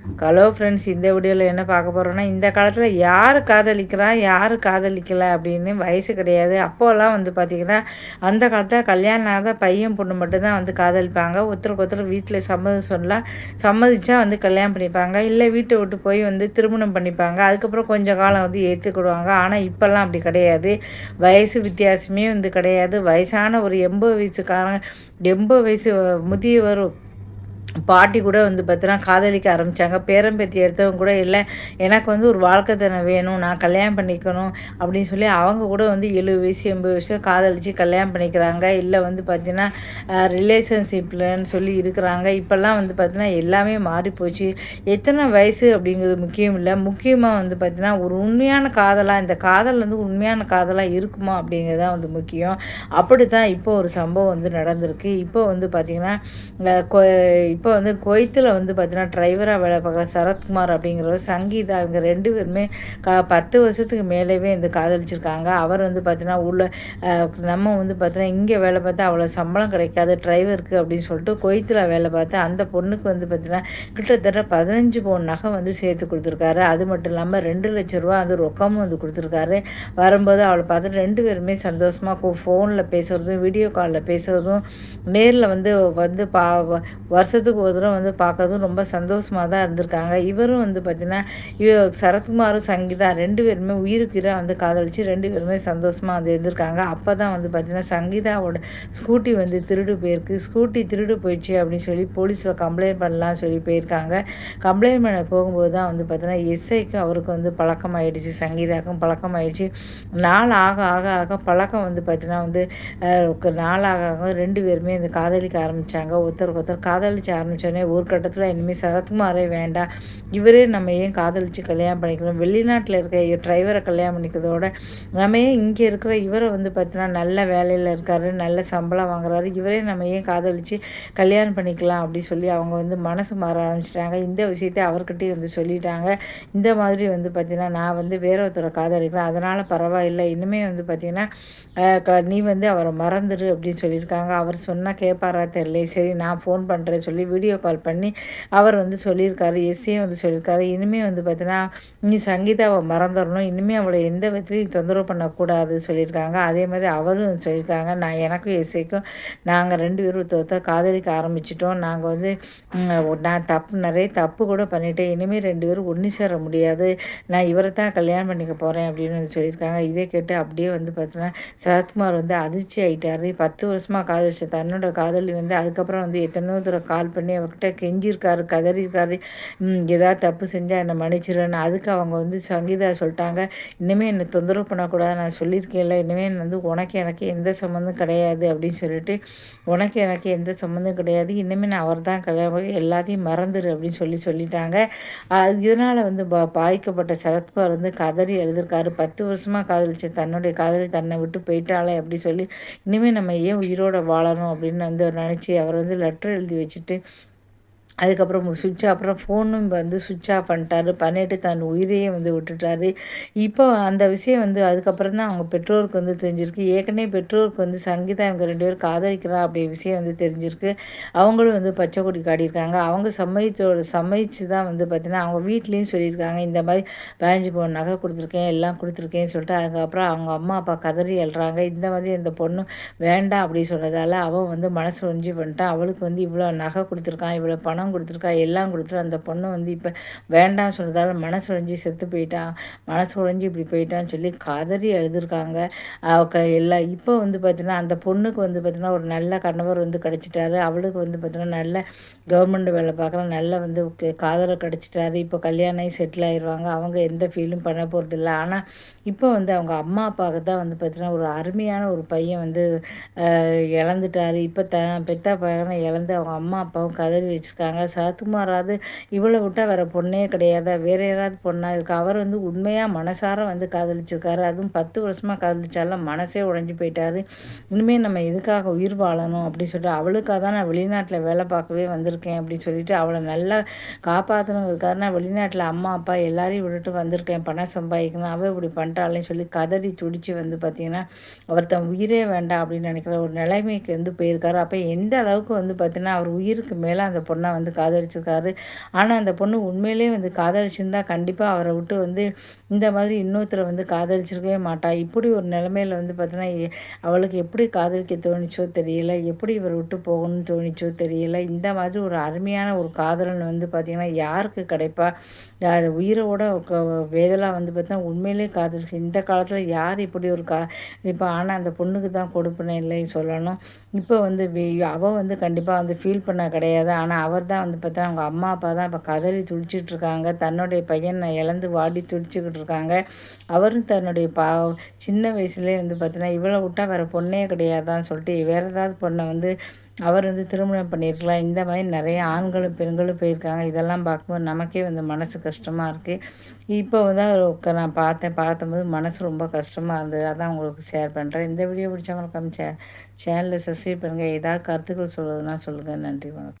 Hello friends இந்த வீடியோவில் என்ன பார்க்க போகிறோன்னா இந்த காலத்தில் யார் காதலிக்கிறா யார் காதலிக்கலை அப்படின்னு வயசு கிடையாது. அப்போல்லாம் வந்து பார்த்திங்கன்னா அந்த காலத்தில் கல்யாணம் ஆகாத பையன் பொண்ணு மட்டும்தான் வந்து காதலிப்பாங்க. ஒருத்தருக்கு ஒருத்தர் வீட்டில் சம்மதம் சொல்லலாம் சம்மதிச்சா வந்து கல்யாணம் பண்ணிப்பாங்க. இல்லை வீட்டை விட்டு போய் வந்து திருமணம் பண்ணிப்பாங்க. அதுக்கப்புறம் கொஞ்சம் காலம் வந்து ஏற்றுக்கிடுவாங்க ஆனால் இப்போல்லாம் அப்படி கிடையாது. வயசு வித்தியாசமே வந்து கிடையாது. வயசான ஒரு எண்பது வயசுக்காரங்க எண்பது வயசு முதியவரும் பாட்டி கூட வந்து பார்த்தீங்கன்னா காதலிக்க ஆரம்பித்தாங்க பேரம்பேத்தி எடுத்தவங்க கூட இல்லை எனக்கு வந்து ஒரு வாழ்க்கை தானே வேணும் நான் கல்யாணம் பண்ணிக்கணும் அப்படின்னு சொல்லி அவங்க கூட வந்து எழுபது வயசு எண்பது வயசு காதலித்து கல்யாணம் பண்ணிக்கிறாங்க. இல்லை வந்து பார்த்திங்கன்னா ரிலேஷன்ஷிப்லன்னு சொல்லி இருக்கிறாங்க. இப்போல்லாம் வந்து பார்த்திங்கன்னா எல்லாமே மாறிப்போச்சு எத்தனை வயசு அப்படிங்கிறது முக்கியம் இல்லை. முக்கியமாக வந்து பார்த்திங்கன்னா ஒரு உண்மையான காதலாக இந்த காதல் வந்து உண்மையான காதலாக இருக்குமா அப்படிங்கிறது தான் வந்து முக்கியம். அப்படி தான் இப்போ ஒரு சம்பவம் வந்து நடந்திருக்கு. இப்போ வந்து பார்த்திங்கன்னா இப்போ வந்து கொய்த்தில் வந்து பார்த்தீங்கன்னா டிரைவராக வேலை பார்க்குற சரத்குமார் அப்படிங்கிறவர் சங்கீதா இவங்க ரெண்டு பேருமே க பத்து வருஷத்துக்கு மேலேவே வந்து காதலிச்சிருக்காங்க. அவர் வந்து பார்த்தீங்கன்னா உள்ள நம்ம வந்து பார்த்தீங்கன்னா இங்கே வேலை பார்த்தா அவ்வளோ சம்பளம் கிடைக்காது டிரைவருக்கு அப்படின்னு சொல்லிட்டு கொய்த்தில் வேலை பார்த்து அந்த பொண்ணுக்கு வந்து பார்த்தீங்கன்னா கிட்டத்தட்ட பதினஞ்சு பவுன் நகை வந்து சேர்த்து கொடுத்துருக்காரு. அது மட்டும் இல்லாமல் ரெண்டு லட்ச ரூபா வந்து ரொக்கமும் வந்து கொடுத்துருக்காரு. வரும்போது அவளை பார்த்து ரெண்டு பேருமே சந்தோஷமாக ஃபோனில் பேசுகிறதும் வீடியோ காலில் பேசுகிறதும் நேரில் வந்து வந்து பா வருஷத்துக்கு வருஷத்துக்கு ஒரு தடவை வந்து பார்க்கறதும் ரொம்ப சந்தோஷமாக தான் இருந்திருக்காங்க. இவரும் வந்து பார்த்திங்கன்னா இவ சரத்குமாரும் சங்கீதா ரெண்டு பேருமே உயிருக்குறாக வந்து காதலிச்சு ரெண்டு பேருமே சந்தோஷமாக வந்து இருந்திருக்காங்க. அப்போ தான் வந்து பார்த்திங்கன்னா சங்கீதாவோட ஸ்கூட்டி வந்து திருடு போயிருக்கு. ஸ்கூட்டி திருடு போயிடுச்சு அப்படின்னு சொல்லி போலீஸில் கம்ப்ளைண்ட் பண்ணலாம் சொல்லி போயிருக்காங்க. கம்ப்ளைண்ட் பண்ண போகும்போது தான் வந்து பார்த்திங்கன்னா எஸ்ஐக்கும் அவருக்கு வந்து பழக்கம் ஆயிடுச்சு சங்கீதாக்கும் பழக்கம் பழக்கமாயிடுச்சு. நாள் ஆக ஆக ஆக பழக்கம் வந்து பார்த்திங்கன்னா வந்து நாளாக ஆக ரெண்டு பேருமே இந்த காதலிக்க ஆரம்பித்தாங்க ஒருத்தருக்கு ஒருத்தர் காதலிச்ச ஆரம்பித்தோடனே ஒரு கட்டத்தில் இனிமேல் சரத்குமாரே வேண்டாம். இவரே நம்ம ஏன் காதலித்து கல்யாணம் பண்ணிக்கணும்? வெளிநாட்டில் இருக்க டிரைவரை கல்யாணம் பண்ணிக்கிறதோட நம்ம ஏன் இங்கே இருக்கிற இவரை வந்து பார்த்தீங்கன்னா நல்ல வேலையில் இருக்கார் நல்ல சம்பளம் வாங்குறாரு இவரே நம்ம ஏன் காதலித்து கல்யாணம் பண்ணிக்கலாம் அப்படின்னு சொல்லி அவங்க வந்து மனசு மாற ஆரம்பிச்சிட்டாங்க. இந்த விஷயத்தை அவர்கிட்டயும் வந்து சொல்லிட்டாங்க. இந்த மாதிரி வந்து பார்த்திங்கன்னா நான் வந்து வேற ஒருத்தரை காதலிக்கிறேன். அதனால் பரவாயில்லை. இனிமேல் வந்து பார்த்திங்கன்னா நீ வந்து அவரை மறந்துடு அப்படின்னு சொல்லியிருக்காங்க. அவர் சொன்னால் கேட்பாரா தெரியல சரி நான் ஃபோன் பண்ணுறேன் சொல்லி வீடியோ கால் பண்ணி அவர் வந்து சொல்லியிருக்காரு எஸ்ஏ வந்து சொல்லியிருக்காரு. இனிமேல் வந்து பார்த்தீங்கன்னா நீ சங்கீதாவை மறந்துடணும். இனிமேல் அவளை எந்த விதத்துலையும் தொந்தரவு பண்ணக்கூடாது சொல்லியிருக்காங்க. அதே மாதிரி அவரும் சொல்லியிருக்காங்க நான் எனக்கும் எஸ்ஐக்கும் நாங்கள் ரெண்டு பேரும் தோத்த காதலிக்க ஆரம்பிச்சிட்டோம். நாங்கள் வந்து நான் தப்பு நிறைய தப்பு கூட பண்ணிட்டேன். இனிமேல் ரெண்டு பேரும் ஒன்று சேர முடியாது. நான் இவரை தான் கல்யாணம் பண்ணிக்க போகிறேன் அப்படின்னு வந்து சொல்லியிருக்காங்க. இதே கேட்டு அப்படியே வந்து பார்த்தீங்கன்னா சரத்குமார் வந்து அதிர்ச்சி ஆகிட்டார் பத்து வருஷமாக காதலிச்ச தன்னோட காதலி வந்து அதுக்கப்புறம் வந்து எத்தனையோ தூரம் கால் பண்ணி அவர்கிட்ட கெஞ்சிருக்காரு கதறியிருக்காரு. ஏதாவது தப்பு செஞ்சால் என்னை மன்னிச்சிருன்னு. அதுக்கு அவங்க வந்து சங்கீதா சொல்லிட்டாங்க. இனிமேல் என்னை தொந்தரவு பண்ணக்கூடாது. நான் சொல்லியிருக்கேன்ல இனிமேல் வந்து உனக்கு எனக்கு எந்த சம்மந்தம் கிடையாது அப்படின்னு சொல்லிட்டு உனக்கு எனக்கு எந்த சம்மந்தம் கிடையாது. இனிமேல் நான் அவர் தான் கல்யாணம் எல்லாத்தையும் மறந்துடு அப்படின்னு சொல்லி சொல்லிட்டாங்க. இதனால் வந்து பா பாதிக்கப்பட்ட சரத்குமார் வந்து கதறி எழுதியிருக்காரு. பத்து வருஷமாக காதலிச்ச தன்னுடைய காதலி தன்னை விட்டு போயிட்டாலே அப்படி சொல்லி இனிமேல் நம்ம ஏன் உயிரோட வாழணும் அப்படின்னு வந்து நினச்சி அவர் வந்து லெட்டர் எழுதி வச்சுட்டு அதுக்கப்புறம் சுவிட்ச் அப்புறம் ஃபோனும் வந்து சுவிட்ச் ஆஃப் பண்ணிட்டாரு. பண்ணிட்டு தன் உயிரையே வந்து விட்டுட்டாரு. இப்போ அந்த விஷயம் வந்து அதுக்கப்புறம் தான் அவங்க பெற்றோருக்கு வந்து தெரிஞ்சிருக்கு. ஏற்கனவே பெற்றோருக்கு வந்து சங்கீதா இவங்க ரெண்டு பேரும் காதலிக்கிறா அப்படி விஷயம் வந்து தெரிஞ்சிருக்கு. அவங்களும் வந்து பச்சை கொடி காட்டியிருக்காங்க. அவங்க சம்மதித்தோட சம்மதிச்சு தான் வந்து பார்த்தீங்கன்னா அவங்க வீட்லேயும் சொல்லியிருக்காங்க. இந்த மாதிரி பதினஞ்சு பவுன் நகை கொடுத்துருக்கேன் எல்லாம் கொடுத்துருக்கேன்னு சொல்லிட்டு அதுக்கப்புறம் அவங்க அம்மா அப்பா கதறி எழுறாங்க இந்த மாதிரி இந்த பொண்ணு வேண்டாம் அப்படி சொன்னதால் அவன் வந்து மனசு ஒஞ்சி பண்ணிட்டான் அவளுக்கு வந்து இவ்வளோ நகை கொடுத்துருக்கான் இவ்வளோ பணம் பணம் கொடுத்துருக்கா எல்லாம் கொடுத்துரு. அந்த பொண்ணு வந்து இப்போ வேண்டாம் சொன்னதால் மனசு உடைஞ்சி செத்து போயிட்டான் மனசு உடைஞ்சி இப்படி போயிட்டான்னு சொல்லி கதறி எழுதிருக்காங்க. எல்லா இப்போ வந்து பார்த்தீங்கன்னா அந்த பொண்ணுக்கு வந்து பார்த்திங்கன்னா ஒரு நல்ல கணவர் வந்து கிடச்சிட்டாரு. அவளுக்கு வந்து பார்த்திங்கன்னா நல்ல கவர்மெண்ட் வேலை பார்க்குற நல்ல வந்து காதலை கிடச்சிட்டாரு. இப்போ கல்யாணம் செட்டில் ஆயிடுவாங்க அவங்க எந்த ஃபீலும் பண்ண போகிறது இல்லை ஆனால் இப்போ வந்து அவங்க அம்மா அப்பாவுக்கு தான் வந்து பார்த்திங்கன்னா ஒரு அருமையான ஒரு பையன் வந்து இழந்துட்டார். இப்போ த பெத்தா பையனை இழந்து அவங்க அம்மா அப்பாவும் கதறி வச்சுருக்காங்க. இருக்காங்க சரத்குமாராவது இவ்வளோ விட்டால் வேறு பொண்ணே கிடையாதா? வேறு யாராவது பொண்ணாக இருக்கா? அவர் வந்து உண்மையாக மனசார வந்து காதலிச்சிருக்காரு. அதுவும் பத்து வருஷமாக காதலிச்சாலும் மனசே உடஞ்சி போயிட்டாரு. இனிமேல் நம்ம இதுக்காக உயிர் வாழணும் அப்படின்னு சொல்லிட்டு அவளுக்காக தான் நான் வெளிநாட்டில் வேலை பார்க்கவே வந்திருக்கேன் அப்படின்னு சொல்லிட்டு அவளை நல்லா காப்பாற்றணுங்கிறதுக்காக நான் வெளிநாட்டில் அம்மா அப்பா எல்லாரையும் விட்டுட்டு வந்திருக்கேன். பணம் சம்பாதிக்கணும். அவள் இப்படி பண்ணிட்டாளேன்னு சொல்லி கதறி துடிச்சு வந்து பார்த்திங்கன்னா அவர் தன் உயிரே வேண்டாம் அப்படின்னு நினைக்கிற ஒரு நிலைமைக்கு வந்து போயிருக்காரு. அப்போ எந்த அளவுக்கு வந்து பார்த்திங்கன்னா அவர் உயிருக்கு மேலே அந்த பொண்ணை வந்து காதலிச்சிருக்காரு. ஆனால் அந்த பொண்ணு உண்மையிலே வந்து காதலிச்சிருந்தா கண்டிப்பாக அவரை விட்டு வந்து இந்த மாதிரி இன்னொருத்தரை வந்து காதலிச்சிருக்கவே மாட்டா. இப்படி ஒரு நிலமையில வந்து பார்த்தீங்கன்னா அவளுக்கு எப்படி காதலிக்க தோணிச்சோ தெரியல எப்படி இவரை விட்டு போகணும்னு தோணிச்சோ தெரியல இந்த மாதிரி ஒரு அருமையான ஒரு காதலன் வந்து பார்த்திங்கன்னா யாருக்கு கிடைப்பா? உயிரோட வேதலாக வந்து பார்த்தா உண்மையிலே காதலிச்சு இந்த காலத்தில் யார் இப்படி ஒரு கா இப்போ ஆனால் அந்த பொண்ணுக்கு தான் கொடுப்பினை இல்லை சொல்லணும். இப்போ வந்து அவள் வந்து கண்டிப்பாக வந்து ஃபீல் பண்ண கிடையாது. ஆனால் அவர் தான் வந்து பார்த்தா அவங்க அம்மா அப்பா தான் இப்போ கதறி துடிச்சிட்டு இருக்காங்க. தன்னுடைய பையனை இழந்து வாடி துடிச்சுக்கிட்டு இருக்காங்க. அவரும் தன்னுடைய பா சின்ன வயசுலேயே வந்து பார்த்தீங்கன்னா இவ்வளோ விட்டால் வேறு பொண்ணே கிடையாதான்னு சொல்லிட்டு வேறு ஏதாவது பொண்ணை வந்து அவர் வந்து திருமணம் பண்ணியிருக்கலாம். இந்த மாதிரி நிறைய ஆண்களும் பெண்களும் போயிருக்காங்க. இதெல்லாம் பார்க்கும்போது நமக்கே வந்து மனசு கஷ்டமாக இருக்குது இப்போ வந்து நான் பார்த்தேன். பார்த்தபோது மனசு ரொம்ப கஷ்டமாக இருந்தது. அதான் உங்களுக்கு ஷேர் பண்ணுறேன் இந்த வீடியோ பிடிச்சவங்களுக்கு சே சேனலில் சப்ஸ்கிரைப் பண்ணுங்கள் ஏதாவது கருத்துக்கள் சொல்லுறதுனா சொல்லுங்கள் நன்றி வணக்கம்.